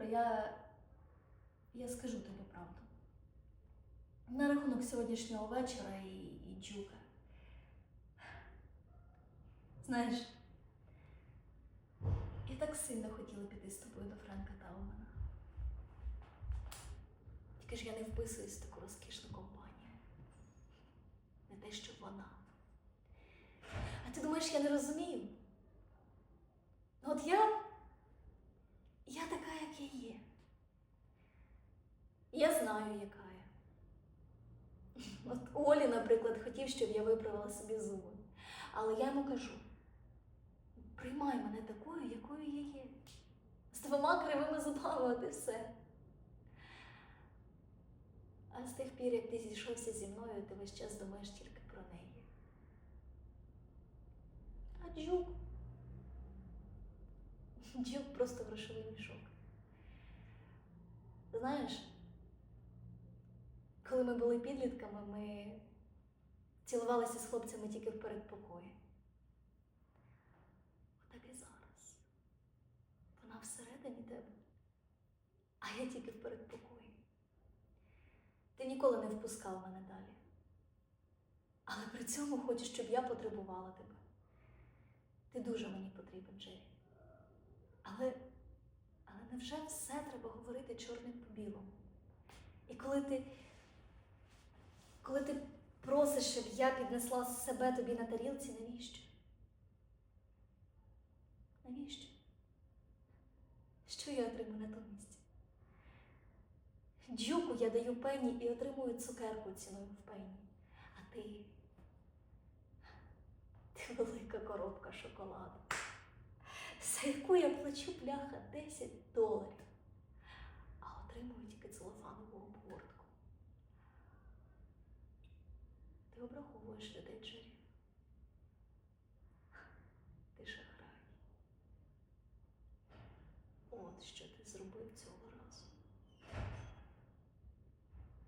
я. я скажу тобі правду. На рахунок сьогоднішнього вечора і, і джука. Знаєш, я так сильно хотіла піти з тобою до Френка Таумана. Тільки ж я не вписуюсь в таку розкішну компанію. Не те, що вона. А ти думаєш, я не розумію? Ну от я. Я така, як я є. Я знаю, яка я. От Олі, наприклад, хотів, щоб я виправила собі зуби. Але я йому кажу: приймай мене такою, якою я є. З двома кривими зубами, от і все. А з тих пір, як ти зійшовся зі мною, ти весь час думаєш тільки про неї. А Джук? Джук просто грошовий мішок. Знаєш, коли ми були підлітками, ми цілувалися з хлопцями тільки в передпокої. Отак і зараз. Вона всередині тебе, а я тільки в передпокої. Ти ніколи не впускав мене далі. Але при цьому хочеш, щоб я потребувала тебе. Ти дуже мені потрібен, Джері. Але, але невже все треба говорити чорним по білому? І коли ти, коли ти просиш, щоб я піднесла себе тобі на тарілці, навіщо? Навіщо? Що я отримую натомість? Джуку я даю пені і отримую цукерку ціною в пені. А ти. Ти велика коробка шоколаду, за яку я плачу пляха 10 доларів, а отримую тільки целофанову Ти обраховуєш людей, Джері.